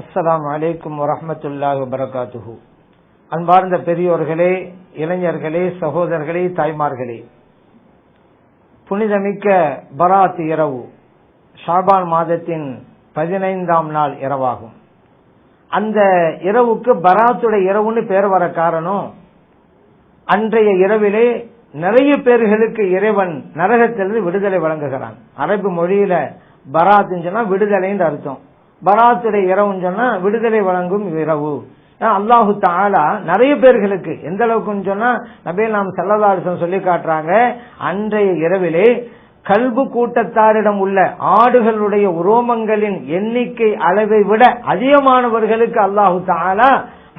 அஸ்லாம் அலைக்கும் வரஹ்மத்துல்லாஹி வபரகாத்துஹு. அன்பார்ந்த பெரியோர்களே இளைஞர்களே சகோதரர்களே தாய்மார்களே. புனிதமிக்க பராத் இரவு ஷாபான் மாதத்தின் பதினைந்தாம் நாள் இரவாகும். அந்த இரவுக்கு பராத்துடைய இரவுன்னு பேர் வர காரணம் அன்றைய இரவிலே நிறைய பேர்களுக்கு இறைவன் நரகத்திலிருந்து விடுதலை வழங்குகிறான். அரபு மொழியில பராத்துன்னு சொன்னா விடுதலைன்னு அர்த்தம். பராத்துடைய இரவுன்னு சொன்னா விடுதலை வழங்கும் இரவு. அல்லாஹு தாலா நிறைய பேர்களுக்கு எந்த அளவுக்குன்னு சொன்னா நபே நாம் செல்லதாரிசம் சொல்லி காட்டுறாங்க அன்றைய இரவிலே கல்பு கூட்டத்தாரிடம் உள்ள ஆடுகளுடைய உரோமங்களின் எண்ணிக்கை அளவை விட அதிகமானவர்களுக்கு அல்லாஹு தாலா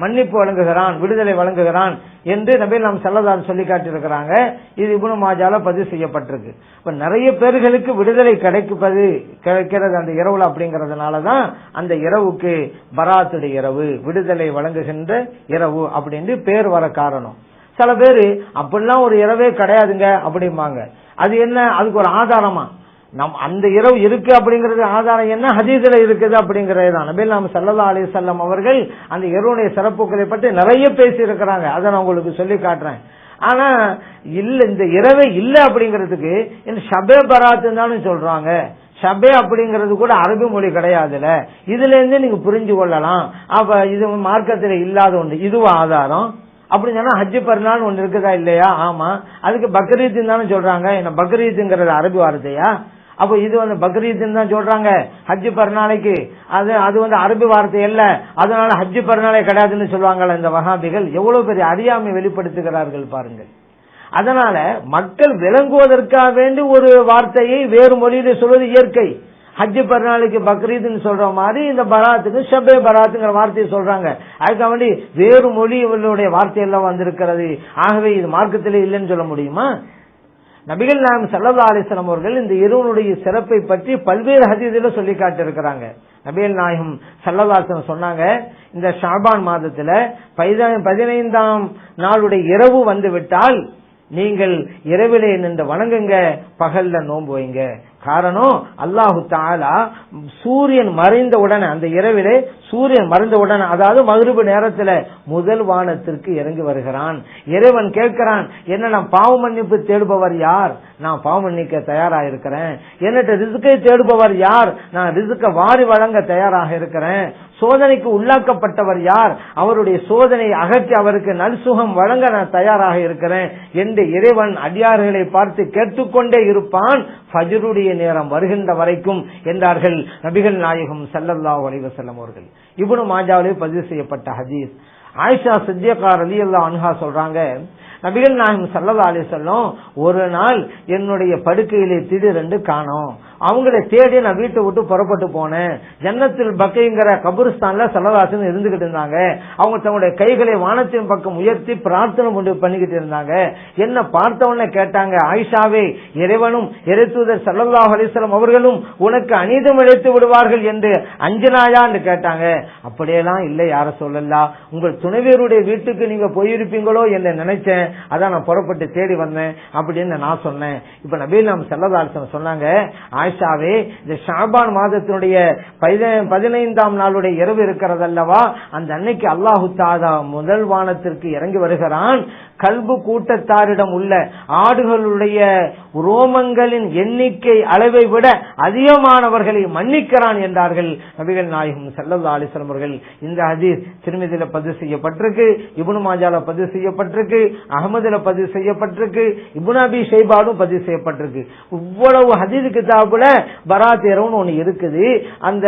மன்னிப்பு வழங்குகிறான் விடுதலை வழங்குகிறான் என்று நபி நாம் செல்லதார் சொல்லி காட்டியிருக்கிறாங்க. இது இபுனு மாஜால பதிவு செய்யப்பட்டிருக்கு. இப்ப நிறைய பேர்களுக்கு விடுதலை கிடைப்பது கிடைக்கிறது அந்த இரவுல அப்படிங்கறதுனாலதான் அந்த இரவுக்கு பராத்துடைய இரவு விடுதலை வழங்குகின்ற இரவு அப்படின்னு பேர் வர காரணம். சில பேரு அப்படிலாம் ஒரு இரவே கிடையாதுங்க அப்படிம்பாங்க. அது என்ன? அதுக்கு ஒரு ஆதாரமா? நம் அந்த இரவு இருக்கு அப்படிங்கறது ஆதாரம் என்ன? ஹதீதுல இருக்குது அப்படிங்கறது தான். நபீல் நாம் சல்லா அலி செல்லம் அவர்கள் அந்த இரவுடைய சிறப்புகளை பற்றி நிறைய பேசி இருக்கிறாங்க அதை நான் உங்களுக்கு சொல்லி காட்டுறேன். ஆனா இல்ல இந்த இரவே இல்ல அப்படிங்கறதுக்கு இந்த ஷபே பராத்து தானே சொல்றாங்க. ஷபே அப்படிங்கிறது கூட அரபி மொழி கிடையாதுல. இதுல இருந்து நீங்க புரிஞ்சு கொள்ளலாம். அப்ப இது மார்க்கத்தில் இல்லாத ஒன்று. இதுவும் ஆதாரம்? அப்படின்னு சொன்னா ஹஜ்ஜு பெருநாள் ஒன்று இருக்குதா இல்லையா? ஆமா. அதுக்கு பக்ரீத் தானே சொல்றாங்க. என்ன பக்ரீத்துங்கிறது அரபி வார்த்தையா? அப்போ இது வந்து பக்ரீத்னு தான் சொல்றாங்க. ஹஜ்ஜு பெருநாளைக்கு அது அது வந்து அரபி வார்த்தை இல்ல அதனால ஹஜ்ஜு பெருநாளே கிடையாதுன்னு சொல்லுவாங்கல்ல இந்த வகாபிகள் எவ்வளவு பெரிய அறியாமை வெளிப்படுத்துகிறார்கள் பாருங்கள். அதனால மக்கள் விளங்குவதற்காக வேண்டி ஒரு வார்த்தையை வேறு மொழியில சொல்வது இயற்கை. ஹஜ்ஜு பெருநாளைக்கு பக்ரீத்னு சொல்ற மாதிரி இந்த பராத்துக்கு ஷபே பராத்துங்கிற வார்த்தையை சொல்றாங்க. அதுக்காக வேண்டி வேறு மொழி இவர்களுடைய வார்த்தையெல்லாம் வந்திருக்கிறது. ஆகவே இது மார்க்கத்திலே இல்லைன்னு சொல்ல முடியுமா? நபிகள் நாயம் சல்லா அலிஸ்லாம் அவர்கள் இந்த இருவனுடைய சிறப்பை பற்றி பல்வேறு ஹதீதில சொல்லி காட்டியிருக்கிறாங்க. நபிகள் நாயகம் சல்லதாசன் சொன்னாங்க இந்த ஷாபான் மாதத்துல பதினைந்தாம் நாளுடைய இரவு வந்து விட்டால் நீங்கள் இரவிலே நின்று வணங்குங்க பகல்ல நோன்பு வைங்க. காரணம் அல்லாஹு தாலா சூரியன் மறைந்த உடனே அந்த இரவிலே சூரியன் மறைந்த உடனே அதாவது மகிழ்வு நேரத்துல முதல் வானத்திற்கு இறங்கி வருகிறான். இறைவன் கேட்கிறான் என்ன நான் பாவ மன்னிப்பு தேடுபவர் யார்? நான் பாவ மன்னிக்க தயாராக இருக்கிறேன் என்னட்ட ரிசுக்கை தேடுபவர் யார்? நான் ரிசுக்க வாரி வழங்க தயாராக இருக்கிறேன். சோதனைக்கு உள்ளாக்கப்பட்டவர் யார்? அவருடைய சோதனையை அகற்றி அவருக்கு நல்சுகம் வழங்க நான் தயாராக இருக்கிறேன். என்று இறைவன் அடியார்களை பார்த்து கேட்டுக்கொண்டே இருப்பான். ஃபஜருடைய நேரம் வருகின்ற வரைக்கும் என்றார்கள் நபிகள் நாயகம் சல்லல்லா அலைவசல்லம் அவர்கள். இவனு மாஜாவிலே பதிவு செய்யப்பட்ட ஹதீஸ். ஆயிஷா சித்தியக்கார் அலி அல்லா அன்ஹா சொல்றாங்க நபிகள் நாயகம் சல்லதா அலி சொல்லும் ஒரு நாள் என்னுடைய படுக்கையிலே திடீரென்று காணோம். அவங்கள தேடி நான் வீட்டை விட்டு புறப்பட்டு போனேன். ஜன்னத்தில் பக்கைங்கிற கபுரிஸ்தான்ல சல்லதாசன் இருந்துகிட்டு இருந்தாங்க. அவங்க தங்களுடைய கைகளை வானத்தின் பக்கம் உயர்த்தி பிரார்த்தனை கொண்டு பண்ணிக்கிட்டு இருந்தாங்க. என்ன பார்த்தவன கேட்டாங்க ஆயிஷாவே இறைவனும் இறைத்தூதர் சல்லல்லா அலிஸ்லாம் அவர்களும் உனக்கு அநீதம் இழைத்து விடுவார்கள் என்று அஞ்சனாயான்னு கேட்டாங்க. அப்படியெல்லாம் இல்லை யார சொல்லலாம் உங்கள் துணைவியருடைய வீட்டுக்கு நீங்க போயிருப்பீங்களோ என்று நினைச்சேன். அதான் நான் புறப்பட்டு தேடி வந்தேன் அப்படின்னு நான் சொன்னேன். இப்ப நபீல் நாம் செல்லதாசன் சொன்னாங்க ஆயிஷாவே இந்த ஷாபான் மாதத்தினுடைய பதினைந்தாம் நாளுடைய இரவு இருக்கிறது அல்லவா அந்த அன்னைக்கு அல்லாஹு தாதா முதல் வானத்திற்கு இறங்கி வருகிறான். கல்பு கூட்டத்தாரிடம் உள்ள ஆடுகளுடைய ரோமங்களின் எண்ணிக்கை அளவை விட அதிகமானவர்களை மன்னிக்கிறான் என்றார்கள் நபிகள் நாயகம் செல்லல்லா அலிஸ்லாம் அவர்கள். இந்த ஹதீஸ் திருமதியில பதிவு செய்யப்பட்டிருக்கு இபுனு மாஜால பதிவு செய்யப்பட்டிருக்கு அகமதுல பதிவு செய்யப்பட்டிருக்கு இபுனாபி ஷேபாலும் பதிவு செய்யப்பட்டிருக்கு. இவ்வளவு ஹதீது கிதாபுல பராத் இரவுன்னு ஒண்ணு இருக்குது. அந்த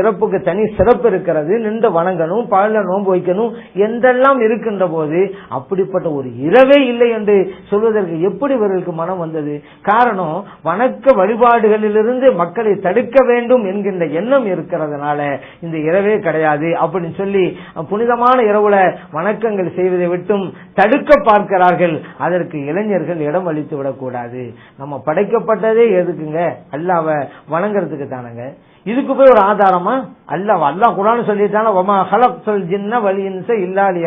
இறப்புக்கு தனி சிறப்பு இருக்கிறது நின்று வணங்கணும் பகல நோன்பு வைக்கணும் என்றெல்லாம் இருக்கின்ற போது அப்படிப்பட்ட ஒரு இரவே இல்லை என்று சொல்வதற்கு எப்படி இவர்களுக்கு மனம் வந்தது? காரணம் வணக்க வழிபாடுகளிலிருந்து மக்களை தடுக்க வேண்டும் என்கின்ற எண்ணம் இருக்கிறதுனால இந்த இரவே கிடையாது அப்படின்னு சொல்லி புனிதமான இரவுல வணக்கங்கள் செய்வதை விட்டும் தடுக்க பார்க்கிறார்கள். அதற்கு இளைஞர்கள் இடம் அளித்து விடக்கூடாது. நம்ம படைக்கப்பட்டதே எதுக்குங்க? அல்லாவ வணங்குறதுக்கு தானங்க இதுக்கு போய் ஒரு ஆதாரமா? அல்ல அல்லாஹ் குரான் சொல்லிட்டான ஒமா ஜின்ன வலியின்ச இல்லாலி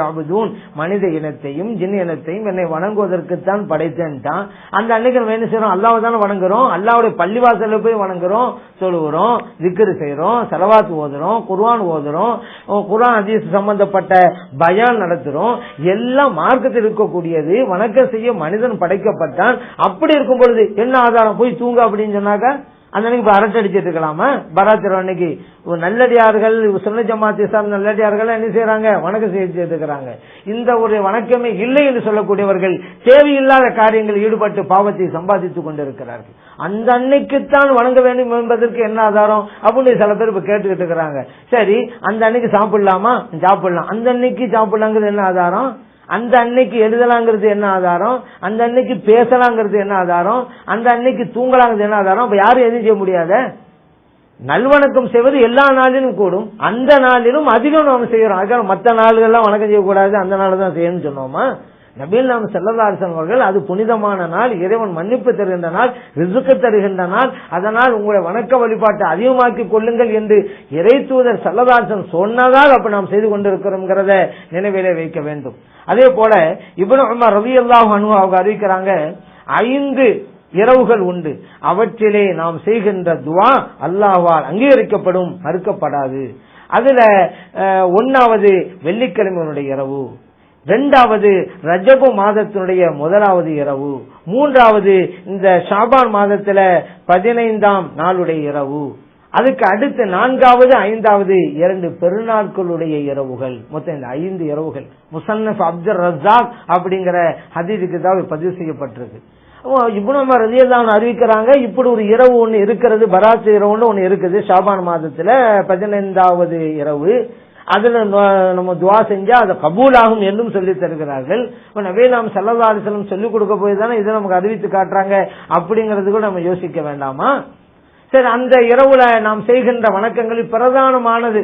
மனித இனத்தையும் ஜின் இனத்தையும் என்னை வணங்குவதற்குத்தான் படைத்தேன்ட்டான். அந்த அன்னைக்கு நம்ம என்ன செய்யறோம் அல்லாவை தானே வணங்குறோம். அல்லாவுடைய பள்ளிவாசல போய் வணங்குறோம் சொல்லுகிறோம் திக்ரு செய்யறோம் செலவாத்து ஓதுறோம் குர்வான் ஓதுறோம் குரான் ஹதீஸ் சம்பந்தப்பட்ட பயான் நடத்துறோம். எல்லாம் மார்க்கத்தில் இருக்கக்கூடியது வணக்கம் செய்ய மனிதன் படைக்கப்பட்டான். அப்படி இருக்கும் பொழுது என்ன ஆதாரம்? போய் தூங்க அப்படின்னு சொன்னாக்க அந்த அன்னைக்கு இப்ப அரட்டை அடிச்சிட்டு இருக்கலாமா? பராத்திரம் அன்னைக்கு. நல்லடியார்கள் சுன்ன ஜமாத்தி சார் நல்லடியார்கள் என்ன செய்யறாங்க வணக்கம் செய்து இருக்கிறாங்க. இந்த ஒரு வணக்கமே இல்லை என்று சொல்லக்கூடியவர்கள் தேவையில்லாத காரியங்கள் ஈடுபட்டு பாவத்தை சம்பாதித்துக் கொண்டிருக்கிறார்கள். அந்த அன்னைக்குத்தான் வணங்க வேண்டும் என்பதற்கு என்ன ஆதாரம்? அப்படின்னு சில பேர் இப்ப கேட்டுக்கிட்டு இருக்கிறாங்க. சரி அந்த அன்னைக்கு சாப்பிடலாமா? சாப்பிடலாம். அந்த அன்னைக்கு சாப்பிடலாங்கிறது என்ன ஆதாரம்? அந்த அன்னைக்கு எழுதலாங்கிறது என்ன ஆதாரம்? அந்த அன்னைக்கு பேசலாங்கிறது என்ன ஆதாரம்? அந்த அன்னைக்கு தூங்கலாங்கிறது என்ன ஆதாரம்? அப்ப யாரும் எதுவும் செய்ய முடியாத? நல்வணக்கம் செய்வது எல்லா நாளிலும் கூடும். அந்த நாளிலும் அதிகம் நாம செய்யறோம். அதுக்காக மற்ற நாள்கள்லாம் வணக்கம் செய்யக்கூடாது. அந்த நாள் தான் செய்யணும்னு சொன்னோமா? நபீல் நாம் செல்லதாசன் அவர்கள் அது புனிதமான நாள் இறைவன் மன்னிப்பு தருகின்ற நாள் ரிசுக்கு தருகின்ற நாள் அதனால் உங்களுடைய வணக்க வழிபாட்டை அதிகமாக்கி கொள்ளுங்கள் என்று இறை தூதர் செல்லதாசன் சொன்னதால் அப்ப நாம் செய்து கொண்டிருக்கிறோம்ங்கிறத நினைவிலே வைக்க வேண்டும். அதே போல இப்னு உமர் ரவி அல்லாஹ் அவங்க அறிவிக்கிறாங்க ஐந்து இரவுகள் உண்டு. அவற்றிலே நாம் செய்கின்ற துவா அல்லாஹால் அங்கீகரிக்கப்படும் மறுக்கப்படாது. அதுல ஒன்னாவது வெள்ளிக்கிழமையினுடைய இரவு. ரெண்டாவது ரஜபு மாதத்தினுடைய முதலாவது இரவு. மூன்றாவது இந்த ஷாபான் மாதத்துல பதினைந்தாம் நாளுடைய இரவு. அதுக்கு அடுத்து நான்காவது ஐந்தாவது இரண்டு பெருநாட்களுடைய இரவுகள். மொத்தம் இந்த ஐந்து இரவுகள். முசன்னப் அப்துல் ரஜாக் அப்படிங்கிற ஹதீதுக்கு தான் பதிவு செய்யப்பட்டிருக்கு. இப்னு ரதியல்லான் அறிவிக்கிறாங்க இப்படி ஒரு இரவு ஒன்று இருக்கிறது பராசு இரவுன்னு ஒன்று இருக்குது ஷாபான் மாதத்துல பதினைந்தாவது இரவு. அதுல நம்ம துவா செஞ்சா அது கபூலாகும் என்றும் சொல்லி தருகிறார்கள். இப்ப நபே நாம் சல்லா செல்லம் சொல்லிக் கொடுக்க போய் தானே இதை நமக்கு அறிவித்து காட்டுறாங்க அப்படிங்கறது கூட நம்ம யோசிக்க வேண்டாமா? சரி அந்த இரவுல நாம் செய்கின்ற வணக்கங்களில் பிரதானமானது.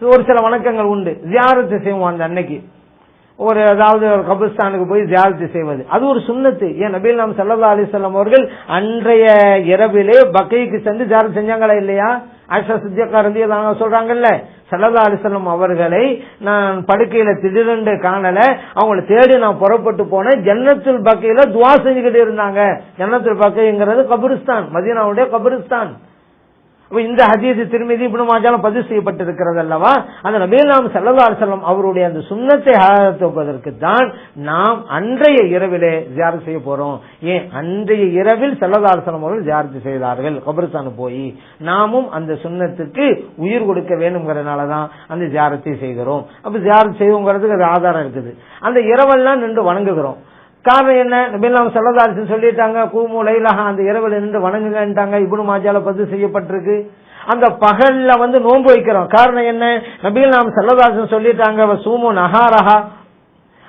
ஒரு சில வணக்கங்கள் உண்டு. ஜியாரத்து செய்வோம் அந்த அன்னைக்கு. ஒரு அதாவது ஒரு கபிஸ்தானுக்கு போய் ஜியாரத்து செய்வது. அது ஒரு சுண்ணத்து. ஏன் நபீல் நாம் சல்லா அலிசல்லாம் அவர்கள் அன்றைய இரவிலே பக்கைக்கு சென்று ஜியாரத்து செஞ்சாங்களா இல்லையா? ஆயிஷா சித்தியக்கா ரந்தியதாங்க சொல்றாங்கல்ல சல்லா அலிசல்லம் அவர்களை நான் படுக்கையில திடீரென்று காணல. அவங்களை தேடி நான் புறப்பட்டு போனேன். ஜன்னத்துல் பக்கையில துவா செஞ்சுக்கிட்டு இருந்தாங்க. ஜன்னத்துல் பக்கைங்கிறது கபிரிஸ்தான் மதீனாவுடைய கபிரிஸ்தான். இந்த ஹதீஸ் திருமதி இப்னு மாஜாலும் பதிவு செய்யப்பட்டிருக்கிறது அல்லவா? அந்த நபீல் நாம் சல்லா அவருடைய அந்த சுண்ணத்தை ஆதரிப்பதற்கு தான் நாம் அன்றைய இரவிலே ஜியாரத்து செய்ய போறோம். ஏன்? அன்றைய இரவில் சல்லா அலிசல்லம் அவர்கள் ஜியாரத்து செய்தார்கள். கபிரஸ்தானு போய் நாமும் அந்த சுண்ணத்துக்கு உயிர் கொடுக்க வேணுங்கிறதுனால தான் அந்த ஜியாரத்தை செய்கிறோம். அப்ப ஜியாரத்து செய்வோங்கிறதுக்கு அது ஆதாரம் இருக்குது. அந்த இரவெல்லாம் நின்று வணங்குகிறோம். காரணம் என்ன? நபிலாம் சல்லதாரிசன் சொல்லிட்டாங்க கூமு லைலஹா அந்த இரவில் நின்று வணங்குங்கன்ட்டாங்க இபுனு மாஜால பதிவு செய்யப்பட்டிருக்கு. அந்த பகல்ல வந்து நோன்பு வைக்கிறோம். காரணம் என்ன? நபிகள் நாம் சல்லதாசன் சொல்லிட்டாங்க "வ சூமு நஹாரஹா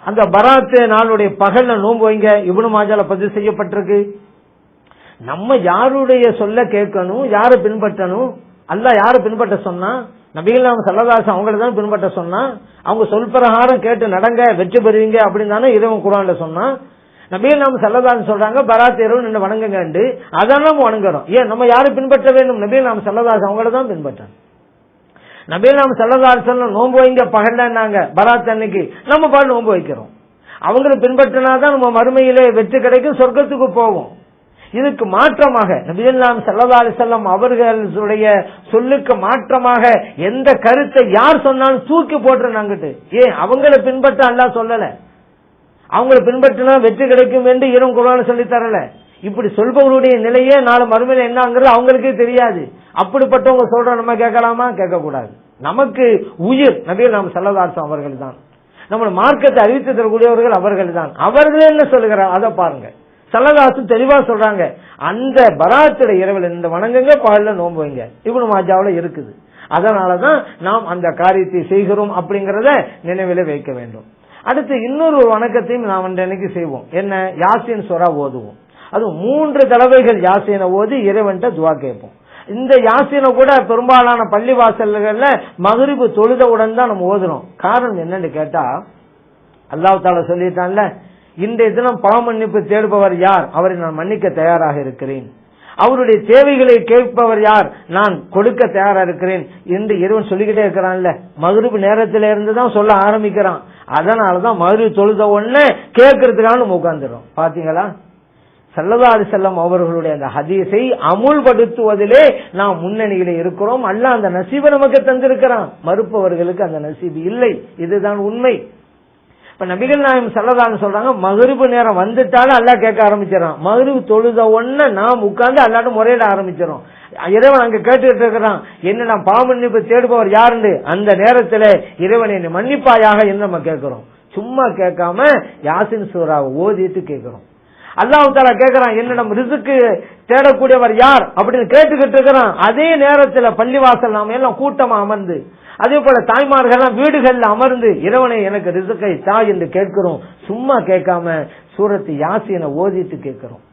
அந்த பராத்து நாளுடைய பகல்ல நோன்பு வைங்க இவனு மாஜால பதிவு செய்யப்பட்டிருக்கு. நம்ம யாருடைய சொல்ல கேட்கணும் யாரை பின்பற்றணும்? அல்ல யாரை பின்பற்ற சொன்னா? நபிகள் நாம் சல்லதாசன் அவங்கள தான் பின்பற்ற சொன்னா அவங்க சொல் பிரகாரம் கேட்டு நடங்க வெற்றி பெறுவீங்க அப்படின்னு தானே இறைவன் குரான்ல சொன்னா. நபிகள் நாம் சல்லதாசன் சொல்றாங்க பராத் இரவு நின்று வணங்குங்கண்டு அதான் நம்ம வணங்குறோம். ஏன் நம்ம யாரும் பின்பற்ற வேண்டும்? நபிகள் நாம் சல்லதாசன் அவங்கள தான் பின்பற்றணும். நபிகள் நாம் சல்லதாசன் நோன்பு வைங்க பகல்னாங்க பராத் அன்னைக்கு. நம்ம பாடு நோன்பு வைக்கிறோம். அவங்களை பின்பற்றினாதான் நம்ம மறுமையிலே வெற்றி கிடைக்கும் சொர்க்கத்துக்கு போவோம். இதுக்கு மாற்றமாக நபியல்லாம் சல்லா செல்லம் அவர்களுடைய சொல்லுக்கு மாற்றமாக எந்த கருத்தை யார் சொன்னாலும் தூக்கி போட்டுருந்தாங்கட்டு ஏன்? அவங்கள பின்பற்ற அல்ல சொல்லல. அவங்கள பின்பற்றினா வெற்றி கிடைக்கும் என்று இரும் குரான் சொல்லி தரல. இப்படி சொல்பவருடைய நிலையே நாலு மறுமையில என்னங்கிறது அவங்களுக்கே தெரியாது. அப்படிப்பட்டவங்க சொல்ற நம்ம கேட்கலாமா? கேட்கக்கூடாது. நமக்கு உயிர் நபிகள் நாம் செல்லதாசம் அவர்கள் தான் நம்ம மார்க்கத்தை அறிவித்து தரக்கூடியவர்கள் அவர்கள் தான் அவர்கள் என்ன சொல்லுகிறார்? அதை பாருங்க. சல்லதாசு தெளிவா சொல்றாங்க. அந்த பராத்திர இரவில் இந்த வணங்குங்க பாடல நோம்பு வைங்க. இவனு மாஜாவுல இருக்குது. அதனாலதான் நாம் அந்த காரியத்தை செய்கிறோம் அப்படிங்கறத நினைவில வைக்க வேண்டும். அடுத்து இன்னொரு ஒரு வணக்கத்தையும் நாம் அன்றைக்கு செய்வோம். என்ன? யாசின் சொரா ஓதுவோம். அது மூன்று தடவைகள் யாசீனை ஓதி இறைவன்ட்ட துவா கேட்போம். இந்த யாசீனை கூட பெரும்பாலான பள்ளி வாசல்கள்ல மகரிபு தொழுதவுடன் தான் நம்ம ஓதுறோம். காரணம் என்னன்னு கேட்டா அல்லாஹ் தாலா சொல்லிட்டான்ல இன்றைய தினம் பாவ மன்னிப்பு தேடுபவர் யார்? அவரை நான் மன்னிக்க தயாராக இருக்கிறேன். அவருடைய தேவைகளை கேட்பவர் யார்? நான் கொடுக்க தயாரா இருக்கிறேன். என்று இறைவன் சொல்லிக்கிட்டே இருக்கிறான்ல மகிழ்வு நேரத்தில இருந்து தான் சொல்ல ஆரம்பிக்கிறான். அதனாலதான் மகிழ்வு தொழுத உடனே கேட்கறதுக்கான நம்ம உட்கார்ந்துடும் பாத்தீங்களா சல்லதாரி செல்லம் அவர்களுடைய அந்த ஹதீஸை அமுல்படுத்துவதிலே நாம் முன்னணியில இருக்கிறோம். அல்ல அந்த நசீபை நமக்கு தந்திருக்கிறான். மறுப்பவர்களுக்கு அந்த நசீபு இல்லை. இதுதான் உண்மை. இப்ப நபிகள் நாயம் சல்லதான்னு சொல்றாங்க மகரிபு நேரம் வந்துட்டாலும் அல்லா கேட்க ஆரம்பிச்சிடறான். மகரிபு தொழுத உடனே நாம் உட்கார்ந்து அல்லாட்டும் முறையிட ஆரம்பிச்சிடும் இறைவன் அங்க கேட்டுக்கிட்டு இருக்கிறான் என்ன நான் பாமன்னிப்பு தேடுபவர் யாருன்னு அந்த நேரத்துல இறைவன் என்னை மன்னிப்பாயாக என்று நம்ம கேட்கிறோம். சும்மா கேட்காம யாசின் சூறாவை ஓதிட்டு கேட்கிறோம். அல்லாஹ் தாலா கேட்கிறான் என்னிடம் ரிசுக்கு தேடக்கூடியவர் யார்? அப்படின்னு கேட்டுக்கிட்டு இருக்கிறான். அதே நேரத்தில் பள்ளிவாசல் நாம எல்லாம் கூட்டமா அமர்ந்து அதே போல தாய்மார்கள் வீடுகள்ல அமர்ந்து இறைவனை எனக்கு ரிசுக்கை தா என்று கேட்கிறோம். சும்மா கேட்காம சூரத்து யாசினை ஓதிட்டு கேட்கிறோம்.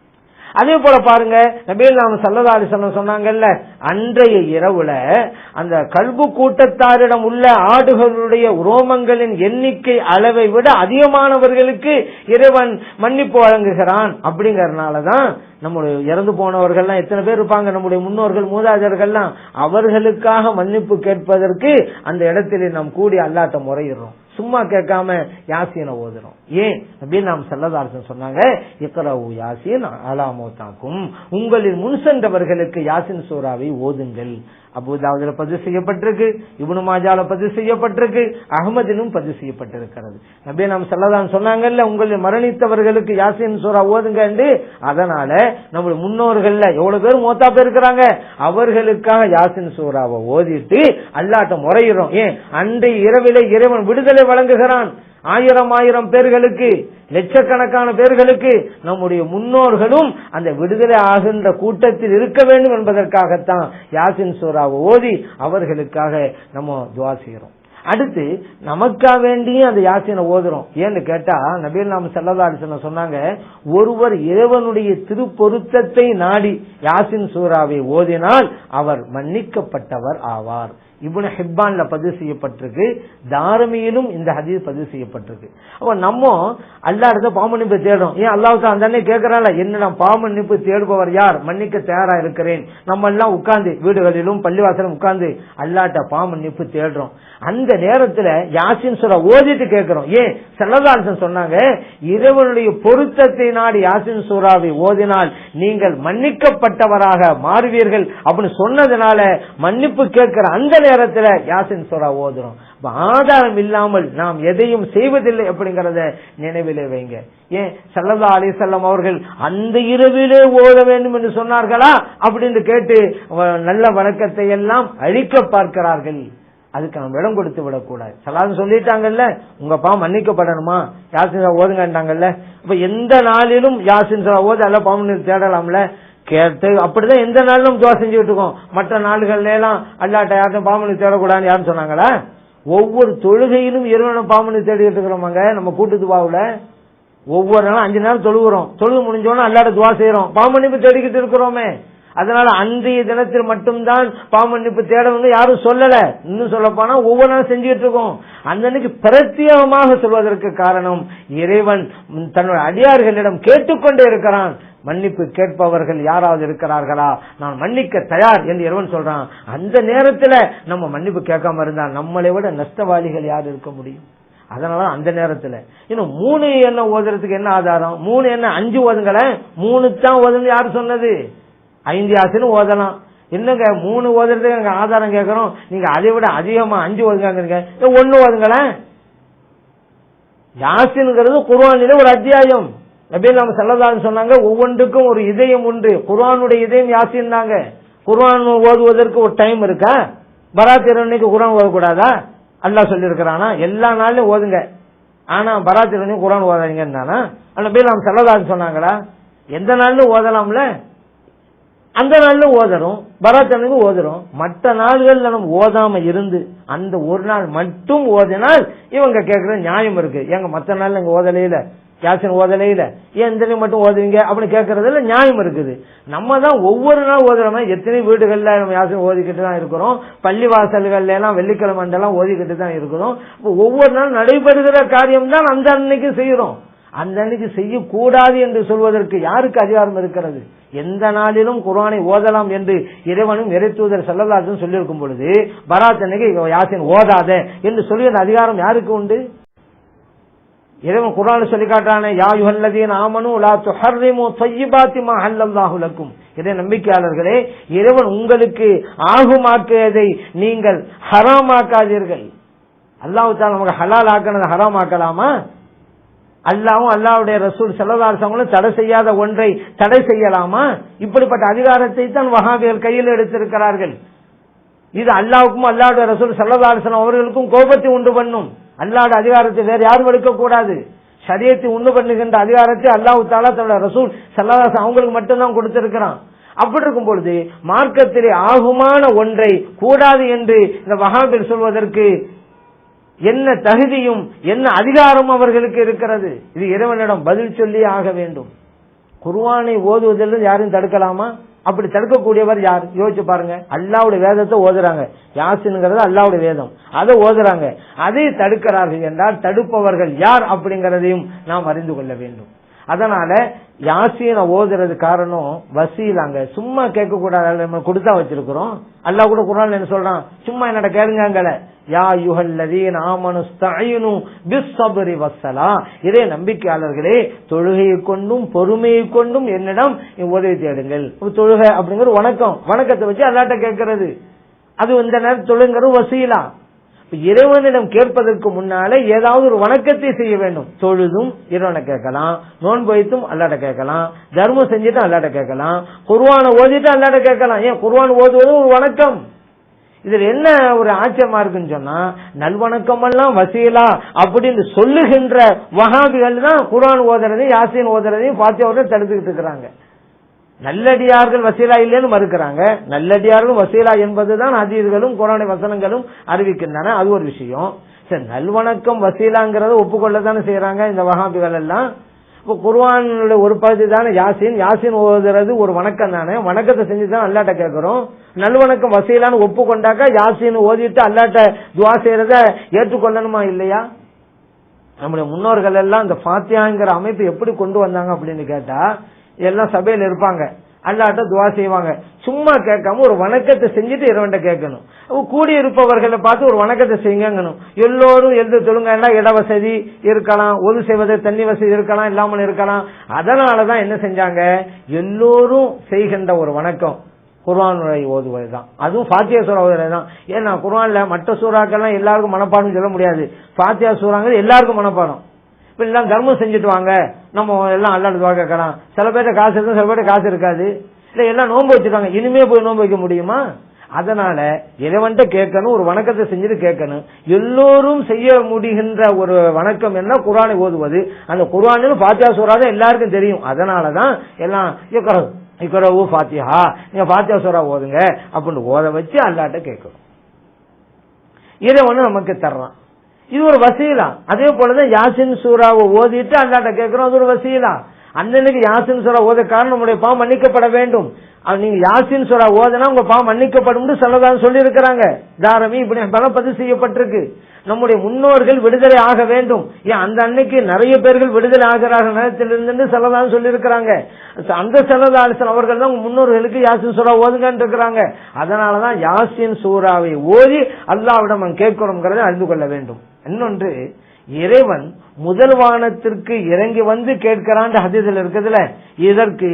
அதே போல பாருங்க நபீல் நாம அலிசல்லம் சொன்னாங்கல்ல அன்றைய இரவுல அந்த கல்பு கூட்டத்தாரிடம் உள்ள ஆடுகளுடைய உரோமங்களின் எண்ணிக்கை அளவை விட அதிகமானவர்களுக்கு இறைவன் மன்னிப்பு வழங்குகிறான். அப்படிங்கறதுனாலதான் நம்முடைய இறந்து போனவர்கள்லாம் எத்தனை பேர் இருப்பாங்க? நம்முடைய முன்னோர்கள் மூதாதர்கள்லாம் அவர்களுக்காக மன்னிப்பு கேட்பதற்கு அந்த இடத்திலே நாம் கூடி அல்லாட்ட முறையிடுறோம். சும்மா கேட்காம யாசினை ஓதுறோம். ஏன்? அப்படின்னு நாம் செல்லதாரசன் சொன்னாங்க இக்கரவு யாசின் அலாமோத்தாக்கும். உங்களின் முன் சென்றவர்களுக்கு யாசின் சூறாவை ஓதுங்கள். அபுதாவுல பதிவு செய்யப்பட்டிருக்கு இவனு மாஜால பதிவு செய்யப்பட்டிருக்கு அகமதிலும் பதிவு செய்யப்பட்டிருக்கிறது. நபே நாம் செல்லதான் சொன்னாங்கல்ல உங்களை மரணித்தவர்களுக்கு யாசின் சூறா ஓதுங்க அதனால நம்ம முன்னோர்கள்ல எவ்வளவு பேர் மோத்தா பேர் இருக்கிறாங்க? அவர்களுக்காக யாசின் சூறாவை ஓதிட்டு அல்லாட்ட முறையிறோம் ஏன்? அன்றைய இரவிலே இறைவன் விடுதலை வழங்குகிறான். ஆயிரம் ஆயிரம் பேர்களுக்கு லட்சக்கணக்கான பேர்களுக்கு நம்முடைய முன்னோர்களும் அந்த விடுதலை ஆகின்ற கூட்டத்தில் இருக்க வேண்டும் என்பதற்காகத்தான் யாசின் சூறாவை ஓதி அவர்களுக்காக நம்ம துவா செய்கிறோம். அடுத்து நமக்கா வேண்டியும் அந்த யாசினை ஓதுறோம். ஏன்னு கேட்டா நபீல் நாம செல்லதாரிசன சொன்னாங்க ஒருவர் இறைவனுடைய திருப்பொருத்தத்தை நாடி யாசின் சூறாவை ஓதினால் அவர் மன்னிக்கப்பட்டவர் ஆவார். இப்னு ஹிப்பான்ல பதிவு செய்யப்பட்டிருக்கு. தாரமியிலும் இந்த ஹதீஸ் பதிவு செய்யப்பட்டிருக்கு. அப்ப நம்ம அல்லா இடத்த பாமன்னிப்பு தேடுறோம் ஏன் அல்லாவுக்கு அந்த அண்ணன் கேட்கறாள் என்ன நான் பாமன்னிப்பு தேடுபவர் யார்? மன்னிக்க தயாரா இருக்கிறேன். நம்ம எல்லாம் உட்கார்ந்து வீடுகளிலும் பள்ளிவாசலும் உட்கார்ந்து அல்லாட்ட பாமன்னிப்பு தேடுறோம். அந்த நேரத்துல யாசின் சுரா ஓதிட்டு கேட்கிறோம் ஏன்? செல்லதாசன் சொன்னாங்க இறைவனுடைய பொருத்தத்தை நாடு யாசின் சூறாவை ஓதினால் நீங்கள் மன்னிக்கப்பட்டவராக மாறுவீர்கள். அப்படின்னு சொன்னதுனால மன்னிப்பு கேட்கிற அந்த நேரத்துல யாசின் சோரா ஓதுறோம். ஆதாரம் இல்லாமல் நாம் எதையும் செய்வதில்லை அப்படிங்கறத நினைவிலே வைங்க. ஏன்? சல்லதா அலி செல்லம் அவர்கள் அந்த இரவிலே ஓத வேண்டும் என்று சொன்னார்களா? அப்படின்னு கேட்டு நல்ல வழக்கத்தை எல்லாம் அழிக்க பார்க்கிறார்கள். அதுக்கு நம்ம இடம் கொடுத்து விடக்கூடாது. சலாது சொல்லிட்டாங்கல்ல உங்க பா மன்னிக்கப்படணுமா? யாசின் ஓதுங்கன்றாங்கல்ல இப்ப எந்த நாளிலும் யாசின் ஓது அல்ல பாவம் தேடலாம்ல. கேட்டு அப்படிதான் எந்த நாளும் துவா செஞ்சுட்டு இருக்கோம். மற்ற நாடுகள்ல எல்லாம் அல்லாட்ட யாரும் பாமனி தேடக்கூடாதுன்னு யாரும் சொன்னாங்களா? ஒவ்வொரு தொழுகையிலும் இருவனும் பாமனி தேடிட்டு இருக்கிறோமாங்க நம்ம கூட்டு துவாவுல. ஒவ்வொரு நாளும் அஞ்சு நாள் தொழுகிறோம் தொழுகு முடிஞ்சோன்னா அல்லாட்ட துவா செய்யறோம் பாமன்னிப்பு தேடிக்கிட்டு இருக்கிறோமே. அதனால அன்றைய தினத்தில் மட்டும்தான் பாமன்னிப்பு தேடவங்க யாரும் சொல்லல. இன்னும் சொல்ல போனா ஒவ்வொரு நாளும் செஞ்சுட்டு இருக்கோம். அந்தன்னைக்கு பிரத்யேகமாக சொல்வதற்கு காரணம் இறைவன் தன்னுடைய அடியார்களிடம் கேட்டுக்கொண்டே இருக்கிறான். மன்னிப்பு கேட்பவர்கள் யாராவது இருக்கிறார்களா? நான் மன்னிக்க தயார் என்று இறைவன் சொல்றான். அந்த நேரத்துல நம்ம மன்னிப்பு கேட்காம இருந்தா நம்மளை விட நஷ்டவாளிகள் யார் இருக்க முடியும்? அதனால அந்த நேரத்துல. இன்னும் மூணு என்ன ஓதுறதுக்கு என்ன ஆதாரம்? மூணு என்ன அஞ்சு ஓதுங்களேன் மூணு தான் ஓதுன்னு யாரு சொன்னது? ஐந்து ஆசைன்னு ஓதலாம். என்னங்க மூணு ஓதுறதுக்கு எங்க ஆதாரம் கேட்கறோம்? நீங்க அதை விட அதிகமா அஞ்சு ஓதுங்க ஒன்னு ஓதுங்களேன்? யாசின்ங்கிறது குர்வானில ஒரு அத்தியாயம். நபி நம்ம செல்லதான்னு சொன்னாங்க ஒவ்வொன்றுக்கும் ஒரு இதயம் உண்டு. குர்வானுடைய இதயம் யாசின் தாங்க. குர்வான் ஓதுவதற்கு ஒரு டைம் இருக்கா? பராத் இரவனைக்கு குரான் ஓதக்கூடாதா? அல்லா சொல்லியிருக்கிறானா எல்லா நாளிலும் ஓதுங்க. ஆனா பராத் இரவனைக்கு குரான் ஓதாதீங்கன்னா நபீல் நம்ம செல்லதான்னு சொன்னாங்களா? எந்த நாளிலும் ஓதலாம்ல? அந்த நாள்ல ஓதரும் பராத்தனுக்கு ஓதுறோம் மற்ற நாள்கள்ல நம்ம ஓதாம இருந்து அந்த ஒரு நாள் மட்டும் ஓதினால் இவங்க கேட்கற நியாயம் இருக்கு. எங்க மற்ற நாள் எங்க ஓதலையில? யாசின் ஓதலையில. ஏன் இந்த மட்டும் ஓதுவீங்க? அப்படின்னு கேட்கறதுல நியாயம் இருக்குது. நம்ம தான் ஒவ்வொரு நாள் ஓதுறோமே எத்தனை வீடுகள்ல நம்ம யாசின் ஓதிக்கிட்டு தான் இருக்கிறோம். பள்ளி வாசல்கள்ல எல்லாம் வெள்ளிக்கிழமை எல்லாம் ஓதிக்கிட்டு தான் இருக்கிறோம். ஒவ்வொரு நாள் நடைபெறுகிற காரியம் தான் அந்த அன்னைக்கு செய்யறோம். அந்த அன்னைக்கு செய்யக்கூடாது என்று சொல்வதற்கு யாருக்கு அதிகாரம் இருக்கிறது? எந்த நாளிலும் குரானை ஓதலாம் என்று இறைவனும் இறைத்தூதர் செல்லலாசும் சொல்லியிருக்கும் பொழுது பராத் அன்னைக்கு யாசின் ஓதாத என்று சொல்லுகிற அதிகாரம் யாருக்கு உண்டு? இறைவன் குரான் சொல்லி காட்டானே யா யுஹல்லதீன் ஆமனு லா துஹர்ரிமு தய்யிபாத்தி மா ஹல்லல்லாஹு லக்கும். இறை நம்பிக்கையாளர்களே இறைவன் உங்களுக்கு ஆகுமாக்கியதை நீங்கள் ஹராமாக்காதீர்கள். அல்லாஹ் தாலா நமக்கு ஹலால் ஆக்கினதை ஹராம் ஆக்கலாமா அல்லாவும் அல்லாவுடைய ரசூல் செல்லதாரசங்களும் தடை செய்யாத ஒன்றை தடை செய்யலாமா? இப்படிப்பட்ட அதிகாரத்தை தான் வகாபியர் கையில் எடுத்திருக்கிறார்கள். இது அல்லாவுக்கும் அல்லாவுடைய ரசூல் செல்லதாசன் அவர்களுக்கும் கோபத்தை உண்டு பண்ணும். அல்லாட அதிகாரத்தை வேற யாரும் எடுக்க கூடாது சரியத்தை உண்டு பண்ணுகின்ற அதிகாரத்தை அல்லாஹு தாலா தன்னோட ரசூல் செல்லதாசன் அவங்களுக்கு மட்டும்தான் கொடுத்திருக்கிறான். அப்படி இருக்கும் பொழுது மார்க்கத்திலே ஆகுமான ஒன்றை கூடாது என்று இந்த மகாபீர் சொல்வதற்கு என்ன தகுதியும் என்ன அதிகாரம் அவர்களுக்கு இருக்கிறது. இது இறைவனிடம் பதில் சொல்லி ஆக வேண்டும். குருவானை ஓதுவதில் யாரும் தடுக்கலாமா? அப்படி தடுக்கக்கூடியவர் யார்? யோசிச்சு பாருங்க. அல்லாவுடைய வேதத்தை ஓதுறாங்க. யாசின்ங்கிறது அல்லாவுடைய வேதம். அதை ஓதுறாங்க. அதை தடுக்கிறார்கள் என்றால் தடுப்பவர்கள் யார் அப்படிங்கறதையும் நாம் அறிந்து கொள்ள வேண்டும். அதனால யாசீனை ஓதுறது காரணம் வசீலாங்க சும்மா கேட்க கூடாது நம்ம கொடுத்தா வச்சிருக்கிறோம். அல்லா கூட குரான் என்ன சொல்றான்? சும்மா என்னோட கேளுங்கங்கள யா யுகல்லதீன் ஆமனு ஸ்தஈனு வசலா இதே நம்பிக்கையாளர்களே தொழுகையை கொண்டும் பொறுமையை கொண்டும் என்னிடம் உதவி தேடுங்கள். தொழுகை அப்படிங்கிற வணக்கம். வணக்கத்தை வச்சு அல்லாட்ட கேட்கறது. அது இந்த நேரம் தொழுங்கிறது வசீலா. இறைவனிடம் கேட்பதற்கு முன்னாலே ஏதாவது ஒரு வணக்கத்தை செய்ய வேண்டும். தொழுதும் இறைவனை கேட்கலாம் நோன்பு வைத்தும் அல்லாட்ட கேட்கலாம் தர்மம் செஞ்சுட்டு அல்லாட்ட கேட்கலாம் குர்வானை ஓதிட்டு அல்லாட்ட கேட்கலாம். ஏன்? குர்வான் ஓதுவதும் ஒரு வணக்கம். இதுல என்ன ஒரு ஆச்சரியமா இருக்குன்னு சொன்னா நல்வணக்கம் எல்லாம் வசீலா அப்படின்னு சொல்லுகின்ற வகாபிகள் தான் குரான் ஓதுறதையும் யாசின் ஓதுறதையும் பாத்தியாவோட தடுத்துக்கிட்டு இருக்கிறாங்க. நல்லடியார்கள் வசீலா இல்லைன்னு மறுக்கிறாங்க. நல்லடியார்களும் வசீலா என்பதுதான் அதீர்களும் குரானை வசனங்களும் அறிவிக்கின்றன. அது ஒரு விஷயம். சரி நல்வணக்கம் வசீலாங்கிறத ஒப்புக்கொள்ள தானே செய்யறாங்க இந்த வகாபிகள் எல்லாம்? இப்போ குர்வானுடைய ஒரு பகுதி தானே யாசின். யாசின் ஓதுறது ஒரு வணக்கம் தானே. வணக்கத்தை செஞ்சு தான் அல்லாட்ட கேட்கிறோம். நல்வணக்கம் வசீலான்னு ஒப்புக்கொண்டாக்கா யாசின் ஓதிட்டு அல்லாட்ட துவா செய்யறத ஏற்றுக்கொள்ளணுமா இல்லையா? நம்முடைய முன்னோர்கள் எல்லாம் இந்த ஃபாத்தியாங்கிற அமைப்பு எப்படி கொண்டு வந்தாங்க அப்படின்னு கேட்டா எல்லாம் சபையில இருப்பாங்க. அல்லாட்ட துவா செய்வாங்க. சும்மா கேட்காம ஒரு வணக்கத்தை செஞ்சுட்டு இறைவன்ட்ட கேட்கணும். கூடி இருப்பவர்களை பார்த்து ஒரு வணக்கத்தை செய்யுங்கணும் எல்லோரும் எழுந்து தொழுங்கன்னா இட வசதி இருக்கலாம் ஒது செய்வது தண்ணி வசதி இருக்கலாம் இல்லாமல் இருக்கலாம். அதனாலதான் என்ன செஞ்சாங்க? எல்லோரும் செய்கின்ற ஒரு வணக்கம். குர்வானுரை ஓதுவது தான் அதுவும் ஃபாத்தியா சூரா ஓதுவது தான் ஏன்னா குர்வான்ல மற்ற சூறாக்கள்லாம் எல்லாருக்கும் மனப்பாடம் சொல்ல முடியாது. ஃபாத்தியா சூறாங்கிறது எல்லாருக்கும் மனப்பாடம். எல்லாம் தர்மம் செஞ்சுட்டு வாங்க. நம்ம எல்லாம் அல்லாடு துவா கேட்கலாம். சில பேர்ட்ட காசு இருக்கும் சில பேர்ட்ட காசு இருக்காது. இல்ல எல்லாம் நோன்பு வச்சிருக்காங்க இனிமே போய் நோன்பு வைக்க முடியுமா? அதனால இறைவன்ட்ட கேட்கணும் ஒரு வணக்கத்தை செஞ்சுட்டு கேட்கணும். எல்லோரும் செய்ய முடிகின்ற ஒரு வணக்கம் என்ன? குரானை ஓதுவது. அந்த குரானில் பாத்தியா சூறா தான் எல்லாருக்கும் தெரியும். அதனாலதான் எல்லாம் இக்கரவு இக்கரவு பாத்தியா நீங்க பாத்தியா சூறா ஓதுங்க. அப்படின்னு ஓத வச்சு அல்லாட்ட கேட்கணும். இறைவனு நமக்கு தர்றான். இது ஒரு வசீலா. அதே போலதான் யாசின் சூறாவை ஓதிட்டு அல்லாட்ட கேட்கிறோம் அது ஒரு வசீலா. அண்ணனுக்கு யாசின் சூறா ஓத காரணம் நம்முடைய பாவம் மன்னிக்கப்பட வேண்டும். அது நீங்க யாசின் சூறா ஓதனா உங்க பாவம் மன்னிக்கப்படும் சொல்லதான் சொல்லி இருக்கிறாங்க தாரமி இப்படி பல பதிவு செய்யப்பட்டிருக்கு. நம்முடைய முன்னோர்கள் விடுதலை ஆக வேண்டும். ஏன் அந்த அன்னைக்கு நிறைய பேர்கள் விடுதலை ஆகிறார்கள் நேரத்திலிருந்து செல்லதான் சொல்லி இருக்கிறாங்க அந்த செல்லதாசன் அவர்கள் தான் முன்னோர்களுக்கு யாசின் சூறா ஓதுங்கன்னு இருக்கிறாங்க. அதனாலதான் யாசின் சூறாவை ஓதி அல்லாவிடம் நாம் அறிந்து கொள்ள வேண்டும். இன்னொன்று இறைவன் முதல் வானத்திற்கு இறங்கி வந்து கேட்கிறான் ஹதீதில் இருக்கிறதுல இதற்கு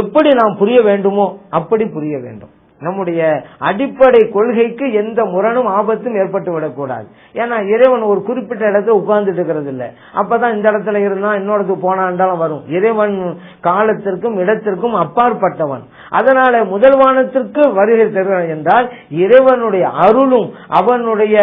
எப்படி நாம் புரிய வேண்டுமோ அப்படி புரிய வேண்டும். நம்முடைய அடிப்படை கொள்கைக்கு எந்த முரணும் ஆபத்தும் ஏற்பட்டு விடக்கூடாது. ஏன்னா இறைவன் ஒரு குறிப்பிட்ட இடத்துல உட்கார்ந்துட்டு இருக்கிறது இல்ல அப்பதான் இந்த இடத்துல இருந்தா இன்னொருத்துக்கு போனாண்டாலும் வரும். இறைவன் காலத்திற்கும் இடத்திற்கும் அப்பாற்பட்டவன். அதனால முதல் வானத்திற்கு வருகை தருகிறான் என்றால் இறைவனுடைய அருளும் அவனுடைய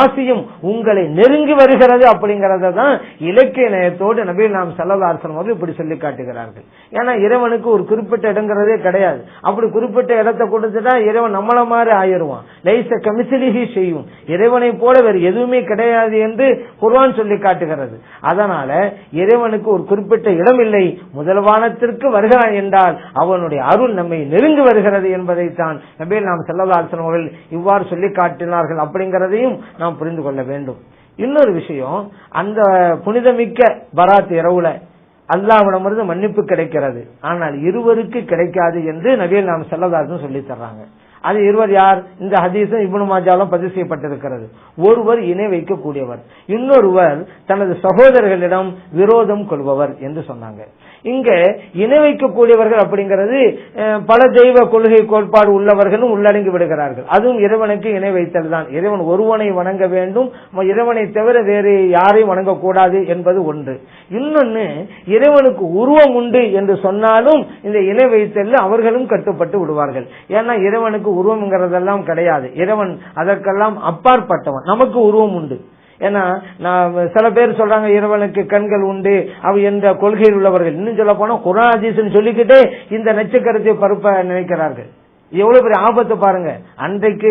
ஆசையும் உங்களை நெருங்கி வருகிறது அப்படிங்கறத தான் இலக்கிய நயத்தோடு நபீர் நாம் செல்லதாசனம் அவர்கள் இப்படி சொல்லி காட்டுகிறார்கள். ஏன்னா இறைவனுக்கு ஒரு குறிப்பிட்ட இடங்கிறதே கிடையாது. அப்படி குறிப்பிட்ட இடத்தை கொடுத்துட்டா இறைவன் நம்மள மாதிரி ஆயிடுவான். லைச கமிசிலிகி செய்யும். இறைவனை போல வேறு எதுவுமே கிடையாது என்று குர்வான் சொல்லி காட்டுகிறது. அதனால இறைவனுக்கு ஒரு குறிப்பிட்ட இடம் இல்லை. முதல் வானத்திற்கு வருகிறான் என்றால் அவனுடைய அருள் நம்மை நெருங்கி வருகிறது என்பதைத்தான் நபீல் நாம் செல்லதாசன் அவர்கள் இவ்வாறு சொல்லி காட்டினார்கள் அப்படிங்கிறதையும் நாம் புரிந்து கொள்ள வேண்டும். இன்னொரு விஷயம் அந்த புனிதமிக்க பராத் இரவுல அல்லாஹ்விடமிருந்து மன்னிப்பு கிடைக்கிறது. ஆனால் இருவருக்கு கிடைக்காது என்று நபிகள் நாம் செல்லதாசன் சொல்லி தர்றாங்க. அது இருவர் யார்? இந்த ஹதீஸும் இப்னு மாஜாலும் பதிவு செய்யப்பட்டிருக்கிறது. ஒருவர் இணை வைக்கக்கூடியவர். இன்னொருவர் தனது சகோதரர்களிடம் விரோதம் கொள்பவர் என்று சொன்னாங்க. இங்க இணை வைக்கக்கூடியவர்கள் அப்படிங்கிறது பல தெய்வ கொள்கை கோட்பாடு உள்ளவர்களும் உள்ளடங்கி விடுகிறார்கள். அதுவும் இறைவனுக்கு இணை வைத்தல் தான். இறைவன் ஒருவனை வணங்க வேண்டும். இறைவனை தவிர வேறு யாரையும் வணங்கக்கூடாது என்பது ஒன்று. இன்னொன்னு இறைவனுக்கு உருவம் உண்டு என்று சொன்னாலும் இந்த இணை வைத்தல் அவர்களும் கட்டுப்பட்டு விடுவார்கள். ஏன்னா இறைவனுக்கு உருவம்ங்கிறதெல்லாம் கிடையாது. இறைவன் அதற்கெல்லாம் அப்பாற்பட்டவன். நமக்கு உருவம் உண்டு. ஏன்னா நான் சில பேர் சொல்றாங்க இறைவனுக்கு கண்கள் உண்டு. அவ என்ற கொள்கையில் உள்ளவர்கள். இன்னும் சொல்ல போனா குரான் சொல்லிக்கிட்டே இந்த நச்சுக்கருத்தை பருப்ப நினைக்கிறார்கள். எவ்வளவு பெரிய ஆபத்து பாருங்க. அன்றைக்கு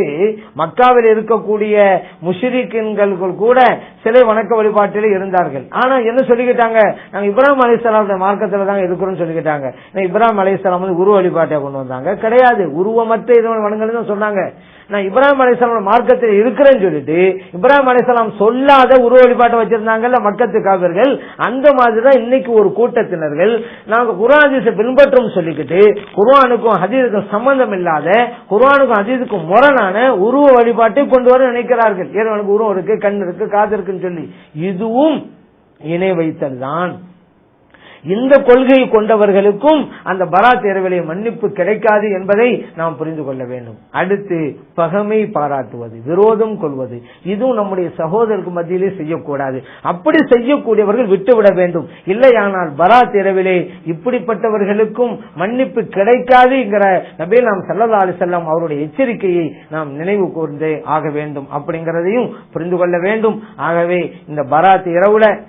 மக்காவில் இருக்கக்கூடிய முஷிரிக்கின்கள் கூட சிலை வணக்க வழிபாட்டில் இருந்தார்கள். ஆனா என்ன சொல்லிக்கிட்டாங்க? நாங்க இப்ராஹிம் அலிஸ்லாமுடைய மார்க்கத்துல தான் இருக்கிறோம்னு சொல்லிக்கிட்டாங்க. இப்ராஹிம் அலிஸ்லாம் வந்து உருவ வழிபாட்டை கொண்டு வந்தாங்க. கிடையாது. உருவமற்ற இறைவன் வணங்கல் தான் சொன்னாங்க. நான் இப்ராஹிம் அலிஸ்லாம் மார்க்கத்தில் இருக்கிறேன்னு சொல்லிட்டு இப்ராஹிம் அலிஸ்லாம் சொல்லாத உருவ வழிபாட்டை வச்சிருந்தாங்கல்ல மக்கத்து காவிர்கள் அந்த மாதிரி தான் இன்னைக்கு ஒரு கூட்டத்தினர்கள் நாங்கள் குர்ஆன் பின்பற்றும் சொல்லிக்கிட்டு குர்ஆனுக்கும் ஹதீஸுக்கும் சம்பந்தம் இல்லாத குர்ஆனுக்கும் ஹதீஸுக்கும் முரணான உருவ வழிபாட்டை கொண்டு வர நினைக்கிறார்கள். இறைவனுக்கு உருவம் இருக்கு கண் இருக்கு காது இருக்குன்னு சொல்லி. இதுவும் இணை வைத்தல் தான் இந்த கொள்கையை கொண்டவர்களுக்கும் அந்த பராத் இரவிலே மன்னிப்பு கிடைக்காது என்பதை நாம் புரிந்து கொள்ள வேண்டும். அடுத்து பகமை பாராட்டுவது விரோதம் கொள்வது. இதுவும் நம்முடைய சகோதரருக்கு மத்தியிலே செய்யக்கூடாது. அப்படி செய்யக்கூடியவர்கள் விட்டுவிட வேண்டும். இல்லையானால் பராத் இரவிலே இப்படிப்பட்டவர்களுக்கும் மன்னிப்பு கிடைக்காதுங்கிற நபே நாம் சல்லல்லா அலிசல்லாம் அவருடைய எச்சரிக்கையை நாம் நினைவு கூர்ந்தே ஆக வேண்டும். அப்படிங்கிறதையும் புரிந்து கொள்ள வேண்டும். ஆகவே இந்த பராத் இரவுல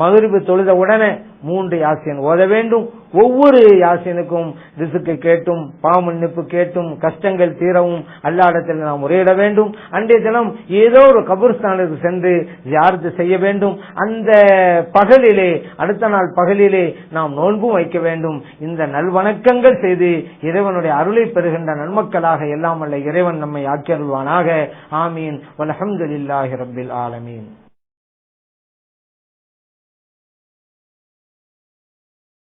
மகிழ்வு தொழுத உடனே மூன்று யாசியன் ஓத வேண்டும். ஒவ்வொரு யாசினுக்கும் ரிசுக்கு கேட்டும் பாமன்னிப்பு கேட்டும் கஷ்டங்கள் தீரவும் அல்லாடத்தில் நாம் முறையிட வேண்டும். அன்றைய தினம் ஏதோ ஒரு கபூர்ஸ்தானுக்கு சென்று ஜியாரத்து செய்ய வேண்டும். அந்த பகலிலே அடுத்த நாள் பகலிலே நாம் நோன்பும் வைக்க வேண்டும். இந்த நல்வணக்கங்கள் செய்து இறைவனுடைய அருளை பெறுகின்ற நன்மக்களாக எல்லாம் அல்ல இறைவன் நம்மை ஆக்கியருள்வானாக ஆமீன். வலஹம்துலில்லாஹி ரப்பில் ஆலமீன்.